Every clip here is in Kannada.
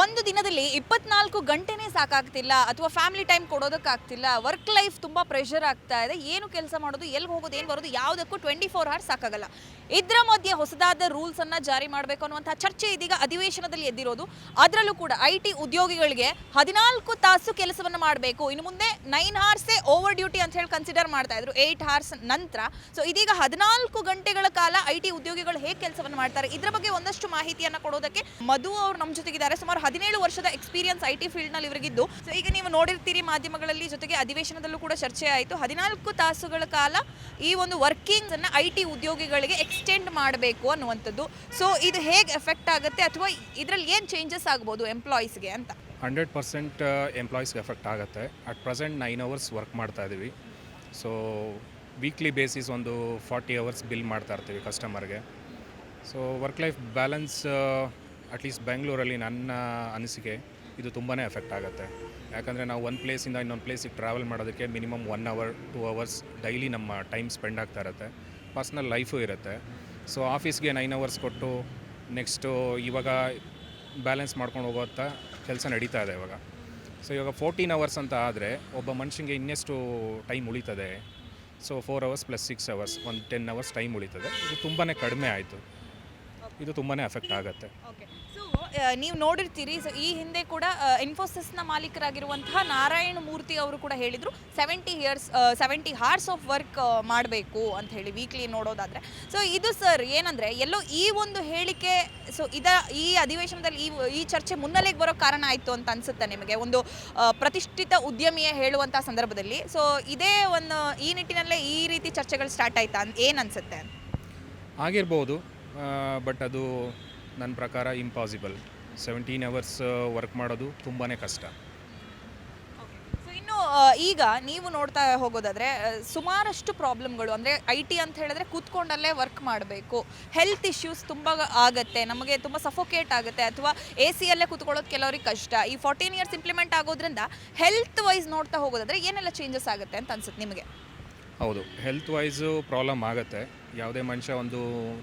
ಒಂದು ದಿನದಲ್ಲಿ ಇಪ್ಪತ್ನಾಲ್ಕು ಗಂಟೆನೇ ಸಾಕಾಗ್ತಿಲ್ಲ ಅಥವಾ ಫ್ಯಾಮಿಲಿ ಟೈಮ್ ಕೊಡೋದಕ್ಕಾಗ್ತಿಲ್ಲ ವರ್ಕ್ ಲೈಫ್ ತುಂಬ ಪ್ರೆಷರ್ ಆಗ್ತಾ ಇದೆ, ಏನು ಕೆಲಸ ಮಾಡೋದು, ಎಲ್ಲಿ ಹೋಗೋದು, ಏನು ಬರೋದು, ಯಾವುದಕ್ಕೂ ಟ್ವೆಂಟಿ ಫೋರ್ ಅವರ್ಸ್ ಸಾಕಾಗಲ್ಲ. ಇದರ ಮಧ್ಯೆ ಹೊಸದಾದ ರೂಲ್ಸ್ ಅನ್ನ ಜಾರಿ ಮಾಡಬೇಕು ಅನ್ನುವಂಥ ಚರ್ಚೆ ಇದೀಗ ಅಧಿವೇಶನದಲ್ಲಿ ಎದ್ದಿರೋದು. ಅದರಲ್ಲೂ ಕೂಡ ಐ ಟಿ ಉದ್ಯೋಗಿಗಳಿಗೆ ಹದಿನಾಲ್ಕು ತಾಸು ಕೆಲಸವನ್ನು ಮಾಡಬೇಕು. ಇನ್ನು ಮುಂದೆ ನೈನ್ ಅವರ್ಸೇ ಓವರ್ ಡ್ಯೂಟಿ ಅಂತ ಹೇಳಿ ಕನ್ಸಿಡರ್ ಮಾಡ್ತಾ ಇದ್ರು ಏಯ್ಟ್ ಅವರ್ಸ್ ನಂತರ. ಸೊ ಇದೀಗ ಹದಿನಾಲ್ಕು ಗಂಟೆಗಳ ಕಾಲ ಐ ಟಿ ಉದ್ಯೋಗಿಗಳು ಹೇಗೆ ಕೆಲಸವನ್ನು ಮಾಡ್ತಾರೆ, ಇದರ ಬಗ್ಗೆ ಒಂದಷ್ಟು ಮಾಹಿತಿಯನ್ನು ಕೊಡೋದಕ್ಕೆ ಮಧು ಅವರು ನಮ್ಮ ಜೊತೆಗಿದ್ದಾರೆ. ಸುಮಾರು ಹದಿನೇಳು ವರ್ಷದ ಎಕ್ಸ್ಪೀರಿಯನ್ಸ್ ಐ ಟಿ ಫೀಲ್ಡ್ನಲ್ಲಿ ಇವರಿಗಿದ್ದು. ಸೊ ಈಗ ನೀವು ನೋಡಿರ್ತೀರಿ ಮಾಧ್ಯಮಗಳಲ್ಲಿ ಜೊತೆಗೆ ಅಧಿವೇಶನದಲ್ಲೂ ಕೂಡ ಚರ್ಚೆ ಆಯಿತು. ಹದಿನಾಲ್ಕು ತಾಸುಗಳ ಕಾಲ ಈ ಒಂದು ವರ್ಕಿಂಗ್ ಅನ್ನ ಐ ಟಿ ಉದ್ಯೋಗಿಗಳಿಗೆ ಎಕ್ಸ್ಟೆಂಡ್ ಮಾಡಬೇಕು ಅನ್ನುವಂಥದ್ದು. ಸೊ ಇದು ಹೇಗೆ ಎಫೆಕ್ಟ್ ಆಗುತ್ತೆ ಅಥವಾ ಇದರಲ್ಲಿ ಏನು ಚೇಂಜಸ್ ಆಗ್ಬೋದು ಎಂಪ್ಲಾಯೀಸ್ಗೆ ಅಂತ? ಹಂಡ್ರೆಡ್ ಪರ್ಸೆಂಟ್ ಎಂಪ್ಲಾಯೀಸ್ಗೆ ಎಫೆಕ್ಟ್ ಆಗುತ್ತೆ. At present nine hours work ಮಾಡ್ತಾ ಇದ್ದೀವಿ ಸೊ ವೀಕ್ಲಿ ಬೇಸಿಸ್ ಒಂದು ಫಾರ್ಟಿ ಅವರ್ಸ್ ಬಿಲ್ ಮಾಡ್ತಾ ಇರ್ತೀವಿ ಕಸ್ಟಮರ್ಗೆ so work life balance at least ಬೆಂಗಳೂರಲ್ಲಿ ನನ್ನ ಅನಿಸಿಕೆ ಇದು ತುಂಬಾ ಎಫೆಕ್ಟ್ ಆಗುತ್ತೆ. ಯಾಕಂದರೆ ನಾವು ಒಂದು ಪ್ಲೇಸಿಂದ ಇನ್ನೊಂದು ಪ್ಲೇಸಿಗೆ ಟ್ರಾವೆಲ್ ಮಾಡೋದಕ್ಕೆ minimum one hour two hours daily ನಮ್ಮ ಟೈಮ್ ಸ್ಪೆಂಡ್ ಆಗ್ತಾ ಇರುತ್ತೆ. ಪರ್ಸ್ನಲ್ ಲೈಫು ಇರುತ್ತೆ. ಸೊ ಆಫೀಸ್ಗೆ ನೈನ್ ಅವರ್ಸ್ ಕೊಟ್ಟು ನೆಕ್ಸ್ಟು ಇವಾಗ ಬ್ಯಾಲೆನ್ಸ್ ಮಾಡ್ಕೊಂಡು ಹೋಗೋಂಥ ಕೆಲಸ ನಡೀತಾ ಇದೆ ಇವಾಗ. ಸೊ ಇವಾಗ ಫೋರ್ಟೀನ್ ಅವರ್ಸ್ ಅಂತ ಆದರೆ ಒಬ್ಬ ಮನುಷ್ಯನಿಗೆ ಇನ್ನೆಷ್ಟು ಟೈಮ್ ಉಳಿತದೆ? So four hours plus six hours ಒಂದು ಟೆನ್ ಅವರ್ಸ್ ಟೈಮ್ ಉಳಿತದೆ. ಇದು ತುಂಬಾ ಕಡಿಮೆ ಆಯಿತು. ಇದು ತುಂಬಾ ಎಫೆಕ್ಟ್ ಆಗುತ್ತೆ. ನೀವು ನೋಡಿರ್ತೀರಿ. ಈ ಹಿಂದೆ ಕೂಡ ಇನ್ಫೋಸಿಸ್ನ ಮಾಲೀಕರಾಗಿರುವಂತಹ ನಾರಾಯಣ ಮೂರ್ತಿ ಅವರು ಕೂಡ ಹೇಳಿದರು seventy years seventy hours of work ಮಾಡಬೇಕು ಅಂತ ಹೇಳಿ ವೀಕ್ಲಿ ನೋಡೋದಾದರೆ. ಸೊ ಇದು ಸರ್ ಏನಂದರೆ, ಎಲ್ಲೋ ಈ ಒಂದು ಹೇಳಿಕೆ ಸೊ ಇದ, ಈ ಅಧಿವೇಶನದಲ್ಲಿ ಈ ಈ ಚರ್ಚೆ ಮುನ್ನೆಲೆಗೆ ಬರೋ ಕಾರಣ ಆಯಿತು ಅಂತ ಅನಿಸುತ್ತೆ ನಿಮಗೆ? ಒಂದು ಪ್ರತಿಷ್ಠಿತ ಉದ್ಯಮಿಯೇ ಹೇಳುವಂಥ ಸಂದರ್ಭದಲ್ಲಿ. ಸೊ ಇದೇ ಒಂದು, ಈ ನಿಟ್ಟಿನಲ್ಲೇ ಈ ರೀತಿ ಚರ್ಚೆಗಳು ಸ್ಟಾರ್ಟ್ ಆಯ್ತಾ ಏನು ಅನಿಸುತ್ತೆ? ಆಗಿರ್ಬೋದು ಬಟ್ ಅದು ನನ್ನ ಪ್ರಕಾರ ಇಂಪಾಸಿಬಲ್ ಸೆವೆಂಟೀನ್ ಅವರ್ಸ್ ವರ್ಕ್ ಮಾಡೋದು ತುಂಬಾ ಕಷ್ಟ. ಸೊ ಇನ್ನು ಈಗ ನೀವು ನೋಡ್ತಾ ಹೋಗೋದಾದ್ರೆ ಸುಮಾರಷ್ಟು ಪ್ರಾಬ್ಲಮ್ಗಳು, ಅಂದರೆ ಐ ಟಿ ಅಂತ ಹೇಳಿದ್ರೆ ಕೂತ್ಕೊಂಡಲ್ಲೇ ವರ್ಕ್ ಮಾಡಬೇಕು. ಹೆಲ್ತ್ ಇಶ್ಯೂಸ್ ತುಂಬ ಆಗುತ್ತೆ, ನಮಗೆ ತುಂಬ ಸಫೋಕೇಟ್ ಆಗುತ್ತೆ, ಅಥವಾ ಎ ಸಿಯಲ್ಲೇ ಕೂತ್ಕೊಳ್ಳೋದು ಕೆಲವರಿಗೆ ಕಷ್ಟ. ಈ ಫೋರ್ಟೀನ್ ಇಯರ್ಸ್ ಇಂಪ್ಲಿಮೆಂಟ್ ಆಗೋದ್ರಿಂದ ಹೆಲ್ತ್ ವೈಸ್ ನೋಡ್ತಾ ಹೋಗೋದಾದ್ರೆ ಏನೆಲ್ಲ ಚೇಂಜಸ್ ಆಗುತ್ತೆ ಅಂತ ಅನ್ಸುತ್ತೆ ನಿಮಗೆ? ಹೌದು. ಹೆಲ್ತ್ ವೈಸು ಪ್ರಾಬ್ಲಮ್ ಆಗುತ್ತೆ. ಯಾವುದೇ ಮನುಷ್ಯ ಒಂದು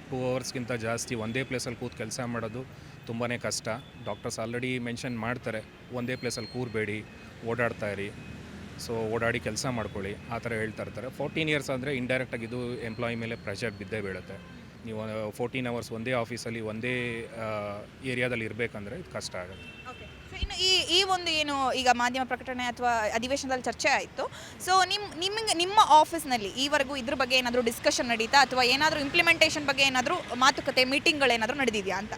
ಟೂ ಅವರ್ಸ್ಗಿಂತ ಜಾಸ್ತಿ ಒಂದೇ ಪ್ಲೇಸಲ್ಲಿ ಕೂತು ಕೆಲಸ ಮಾಡೋದು ತುಂಬಾ ಕಷ್ಟ. ಡಾಕ್ಟರ್ಸ್ ಆಲ್ರೆಡಿ ಮೆನ್ಷನ್ ಮಾಡ್ತಾರೆ, ಒಂದೇ ಪ್ಲೇಸಲ್ಲಿ ಕೂರಬೇಡಿ, ಓಡಾಡ್ತಾ ಇರಿ. ಸೊ ಓಡಾಡಿ ಕೆಲಸ ಮಾಡ್ಕೊಳ್ಳಿ. ಆ ಥರ ಹೇಳ್ತಾ ಇರ್ತಾರೆ. ಫೋರ್ಟೀನ್ ಇಯರ್ಸ್ ಅಂದರೆ ಇಂಡೈರೆಕ್ಟಾಗಿ ಇದು ಎಂಪ್ಲಾಯಿ ಮೇಲೆ ಪ್ರೆಷರ್ ಬಿದ್ದೇ ಬೀಳುತ್ತೆ. ನೀವು ಫೋರ್ಟೀನ್ ಅವರ್ಸ್ ಒಂದೇ ಆಫೀಸಲ್ಲಿ ಒಂದೇ ಏರಿಯಾದಲ್ಲಿ ಇರಬೇಕಂದ್ರೆ ಇದು ಕಷ್ಟ ಆಗುತ್ತೆ. ಇನ್ನು ಈ ಈ ಒಂದು ಏನು ಈಗ ಮಾಧ್ಯಮ ಪ್ರಕಟಣೆ ಅಥವಾ ಅಧಿವೇಶನದಲ್ಲಿ ಚರ್ಚೆ ಆಯಿತು. ಸೊ ನಿಮ್ಮ ನಿಮಗೆ ನಿಮ್ಮ ಆಫೀಸ್ನಲ್ಲಿ ಈವರೆಗೂ ಇದ್ರ ಬಗ್ಗೆ ಏನಾದರೂ ಡಿಸ್ಕಷನ್ ನಡೀತಾ ಅಥವಾ ಏನಾದರೂ ಇಂಪ್ಲಿಮೆಂಟೇಷನ್ ಬಗ್ಗೆ ಏನಾದರೂ ಮಾತುಕತೆ ಮೀಟಿಂಗ್ಗಳೇನಾದರೂ ನಡೆದಿದೆಯಾ ಅಂತ?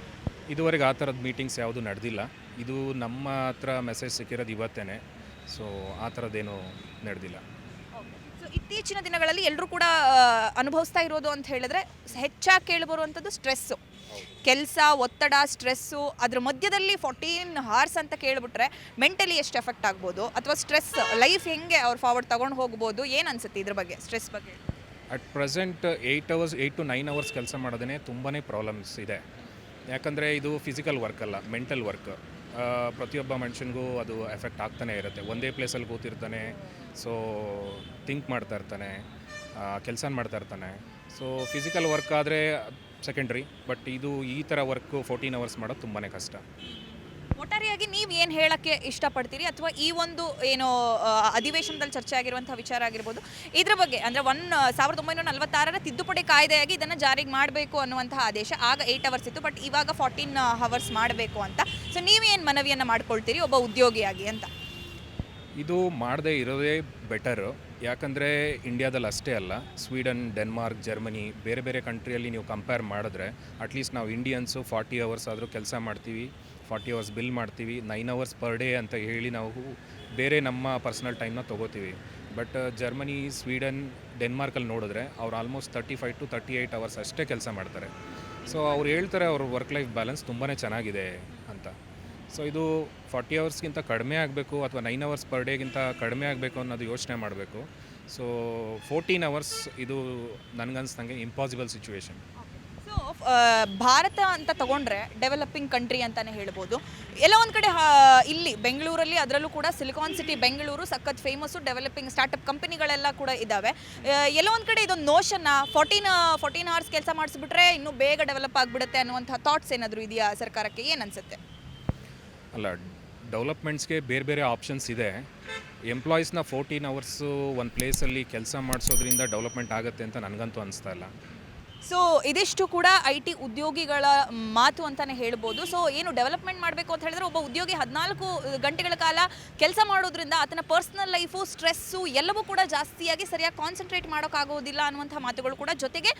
ಇದುವರೆಗೆ ಆ ಥರದ ಮೀಟಿಂಗ್ಸ್ ಯಾವುದೂ ನಡೆದಿಲ್ಲ. ಇದು ನಮ್ಮ ಹತ್ರ ಮೆಸೇಜ್ ಸಿಕ್ಕಿರೋದು ಇವತ್ತೇ ಸೊ ಆ ಥರದ್ದೇನು ನಡೆದಿಲ್ಲ. ಸೊ ಇತ್ತೀಚಿನ ದಿನಗಳಲ್ಲಿ ಎಲ್ಲರೂ ಕೂಡ ಅನುಭವಿಸ್ತಾ ಇರೋದು ಅಂತ ಹೇಳಿದ್ರೆ ಹೆಚ್ಚಾಗಿ ಕೇಳಿಬರುವಂಥದ್ದು ಸ್ಟ್ರೆಸ್ಸು ಕೆಲಸ, ಒತ್ತಡ, ಸ್ಟ್ರೆಸ್ಸು, ಅದ್ರ ಮಧ್ಯದಲ್ಲಿ ಫೋರ್ಟೀನ್ ಹಾರ್ಸ್ ಅಂತ ಕೇಳಿಬಿಟ್ರೆ ಮೆಂಟಲಿ ಎಷ್ಟು ಎಫೆಕ್ಟ್ ಆಗ್ಬೋದು? ಅಥವಾ ಸ್ಟ್ರೆಸ್ ಲೈಫ್ ಹೆಂಗೆ ಅವ್ರು ಫಾರ್ವರ್ಡ್ ತಗೊಂಡು ಹೋಗ್ಬೋದು? ಏನು ಅನ್ಸುತ್ತೆ ಇದ್ರ ಬಗ್ಗೆ ಸ್ಟ್ರೆಸ್ ಬಗ್ಗೆ? At present eight hours eight to nine hours ಕೆಲಸ ಮಾಡೋದೇ ತುಂಬಾ ಪ್ರಾಬ್ಲಮ್ಸ್ ಇದೆ. ಯಾಕಂದರೆ ಇದು ಫಿಸಿಕಲ್ ವರ್ಕ್ ಅಲ್ಲ ಮೆಂಟಲ್ ವರ್ಕ್ ಪ್ರತಿಯೊಬ್ಬ ಮನುಷ್ಯನಿಗೂ ಅದು ಎಫೆಕ್ಟ್ ಆಗ್ತಾನೆ ಇರುತ್ತೆ. ಒಂದೇ ಪ್ಲೇಸಲ್ಲಿ ಕೂತಿರ್ತಾನೆ ಸೊ ಥಿಂಕ್ ಮಾಡ್ತಾ ಇರ್ತಾನೆ ಕೆಲಸ ಮಾಡ್ತಾ ಇರ್ತಾನೆ. ಸೊ ಫಿಸಿಕಲ್ ವರ್ಕ್ ಆದರೆ ಸೆಕೆಂಡ್ರಿ ಬಟ್ ಇದು ಈ ಥರ ವರ್ಕು ಫೋರ್ಟೀನ್ ಅವರ್ಸ್ ಮಾಡೋದು ತುಂಬಾ ಕಷ್ಟ. ಒಟ್ಟಾರೆಯಾಗಿ ನೀವು ಏನು ಹೇಳಕ್ಕೆ ಇಷ್ಟಪಡ್ತೀರಿ? ಅಥವಾ ಈ ಒಂದು, ಏನು ಅಧಿವೇಶನದಲ್ಲಿ ಚರ್ಚೆ ಆಗಿರುವಂಥ ವಿಚಾರ ಆಗಿರ್ಬೋದು? ಇದ್ರ ಬಗ್ಗೆ, ಅಂದರೆ ಒನ್ ಸಾವಿರದ ಒಂಬೈನೂರ ನಲವತ್ತಾರರ ತಿದ್ದುಪಡಿ ಕಾಯ್ದೆಯಾಗಿ ಇದನ್ನು ಜಾರಿಗೆ ಮಾಡಬೇಕು ಅನ್ನುವಂತಹ ಆದೇಶ ಆಗ ಏಯ್ಟ್ ಅವರ್ಸ್ ಇತ್ತು ಬಟ್ ಇವಾಗ ಫಾರ್ಟೀನ್ ಅವರ್ಸ್ ಮಾಡಬೇಕು ಅಂತ. ಸೊ ನೀವೇನು ಮನವಿಯನ್ನು ಮಾಡ್ಕೊಳ್ತೀರಿ? ಒಬ್ಬ ಉದ್ಯೋಗಿಯಾಗಿ ಅಂತ. ಇದು ಮಾಡದೇ ಇರೋದೇ ಬೆಟರು ಯಾಕಂದರೆ ಇಂಡಿಯಾದಲ್ಲಿ ಅಷ್ಟೇ ಅಲ್ಲ ಸ್ವೀಡನ್ ಡೆನ್ಮಾರ್ಕ್ ಜರ್ಮನಿ ಬೇರೆ ಬೇರೆ ಕಂಟ್ರಿಯಲ್ಲಿ ನೀವು ಕಂಪೇರ್ ಮಾಡಿದ್ರೆ ಅಟ್ಲೀಸ್ಟ್ ನಾವು ಇಂಡಿಯನ್ಸು ಫಾರ್ಟಿ ಅವರ್ಸ್ ಆದರೂ ಕೆಲಸ ಮಾಡ್ತೀವಿ ಫಾರ್ಟಿ ಅವರ್ಸ್ ಬಿಲ್ ಮಾಡ್ತೀವಿ ನೈನ್ ಅವರ್ಸ್ ಪರ್ ಡೇ ಅಂತ ಹೇಳಿ ನಾವು ಬೇರೆ ನಮ್ಮ ಪರ್ಸ್ನಲ್ ಟೈಮ್ನ ತೊಗೋತೀವಿ. ಬಟ್ ಜರ್ಮನಿ ಸ್ವೀಡನ್ ಡೆನ್ಮಾರ್ಕಲ್ಲಿ ನೋಡಿದ್ರೆ ಅವ್ರು almost thirty five to thirty eight hours ಅಷ್ಟೇ ಕೆಲಸ ಮಾಡ್ತಾರೆ. ಸೊ ಅವ್ರು ಹೇಳ್ತಾರೆ ಅವ್ರ ವರ್ಕ್ ಲೈಫ್ ಬ್ಯಾಲೆನ್ಸ್ ತುಂಬಾ ಚೆನ್ನಾಗಿದೆ. ಸೊ ಇದು ಫಾರ್ಟಿ ಅವರ್ಸ್ಗಿಂತ ಕಡಿಮೆ ಆಗಬೇಕು ಅಥವಾ ನೈನ್ ಅವರ್ಸ್ ಪರ್ ಡೇಗಿಂತ ಕಡಿಮೆ ಆಗಬೇಕು ಅನ್ನೋದು ಯೋಚನೆ ಮಾಡಬೇಕು. ಸೊ ಫೋರ್ಟೀನ್ ಅವರ್ಸ್ ಇದು ನನಗನ್ಸ್ದಂಗೆ ಇಂಪಾಸಿಬಲ್ ಸಿಚುವೇಶನ್ ಸೊ ಭಾರತ ಅಂತ ತಗೊಂಡ್ರೆ ಡೆವಲಪಿಂಗ್ ಕಂಟ್ರಿ ಅಂತಾನೆ ಹೇಳ್ಬೋದು. ಎಲ್ಲ ಒಂದು ಕಡೆ ಇಲ್ಲಿ ಬೆಂಗಳೂರಲ್ಲಿ ಅದರಲ್ಲೂ ಕೂಡ ಸಿಲಿಕಾನ್ ಸಿಟಿ ಬೆಂಗಳೂರು ಸಖತ್ ಫೇಮಸ್ಸು ಡೆವಲಪಿಂಗ್ ಸ್ಟಾರ್ಟಪ್ ಕಂಪನಿಗಳೆಲ್ಲ ಕೂಡ ಇದ್ದಾವೆ ಎಲ್ಲ ಒಂದು ಕಡೆ ಇದೊಂದು ನೋಷನ್ನ ಫೋರ್ಟೀನ್ ಫೋರ್ಟೀನ್ ಅವರ್ಸ್ ಕೆಲಸ ಮಾಡಿಸ್ಬಿಟ್ರೆ ಇನ್ನೂ ಬೇಗ ಡೆವಲಪ್ ಆಗಿಬಿಡುತ್ತೆ ಅನ್ನುವಂಥ ಥಾಟ್ಸ್ ಏನಾದರೂ ಇದೆಯಾ ಸರ್ಕಾರಕ್ಕೆ? ಏನು ಅನ್ಸುತ್ತೆ? ಅಲ್ಲ ಡೆವಲಪ್ಮೆಂಟ್ಸ್ಗೆ ಬೇರೆ ಬೇರೆ ಆಪ್ಷನ್ಸ್ ಇದೆ. ಎಂಪ್ಲಾಯೀಸ್ನ ಫೋರ್ಟೀನ್ ಅವರ್ಸು ಒಂದು ಪ್ಲೇಸಲ್ಲಿ ಕೆಲಸ ಮಾಡಿಸೋದ್ರಿಂದ ಡೆವಲಪ್ಮೆಂಟ್ ಆಗುತ್ತೆ ಅಂತ ನನಗಂತೂ ಅನಿಸ್ತಾ ಇಲ್ಲ. ಸೊ ಇದಿಷ್ಟು ಕೂಡ ಐ ಟಿ ಉದ್ಯೋಗಿಗಳ ಮಾತು ಅಂತಾನೆ ಹೇಳ್ಬೋದು. ಸೊ ಏನು ಡೆವಲಪ್ಮೆಂಟ್ ಮಾಡಬೇಕು ಅಂತ ಹೇಳಿದ್ರೆ ಒಬ್ಬ ಉದ್ಯೋಗಿ ಹದಿನಾಲ್ಕು ಗಂಟೆಗಳ ಕಾಲ ಕೆಲಸ ಮಾಡೋದ್ರಿಂದ ಆತನ ಪರ್ಸ್ನಲ್ ಲೈಫು ಸ್ಟ್ರೆಸ್ಸು ಎಲ್ಲವೂ ಕೂಡ ಜಾಸ್ತಿಯಾಗಿ ಸರಿಯಾಗಿ ಕಾನ್ಸಂಟ್ರೇಟ್ ಮಾಡೋಕ್ಕಾಗೋದಿಲ್ಲ ಅನ್ನುವಂಥ ಮಾತುಗಳು ಕೂಡ ಜೊತೆಗೆ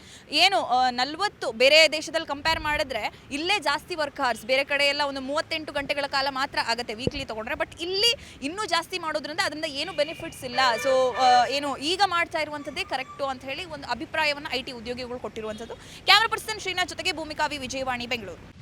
ಏನು ನಲವತ್ತು ಬೇರೆ ದೇಶದಲ್ಲಿ ಕಂಪೇರ್ ಮಾಡಿದ್ರೆ ಇಲ್ಲೇ ಜಾಸ್ತಿ ವರ್ಕ್ ಅವರ್ಸ್ ಬೇರೆ ಕಡೆ ಎಲ್ಲ ಒಂದು ಮೂವತ್ತೆಂಟು ಗಂಟೆಗಳ ಕಾಲ ಮಾತ್ರ ಆಗುತ್ತೆ ವೀಕ್ಲಿ ತೊಗೊಂಡ್ರೆ. ಬಟ್ ಇಲ್ಲಿ ಇನ್ನೂ ಜಾಸ್ತಿ ಮಾಡೋದ್ರಿಂದ ಅದರಿಂದ ಏನು ಬೆನಿಫಿಟ್ಸ್ ಇಲ್ಲ. ಸೊ ಏನು ಈಗ ಮಾಡ್ತಾ ಇರುವಂಥದ್ದೇ ಕರೆಕ್ಟು ಅಂತ ಹೇಳಿ ಒಂದು ಅಭಿಪ್ರಾಯವನ್ನು ಐ ಟಿ ಉದ್ಯೋಗಿಗಳು ಕೊಟ್ಟಿರುವಂಥದ್ದು ಕ್ಯಾಮರಾ ಪರ್ಸನ್ ಶ್ರೀನಾಥ್ ಜೊತೆಗೆ ಭೂಮಿಕಾ ವಿ. ವಿಜಯವಾಣಿ ಬೆಂಗಳೂರು.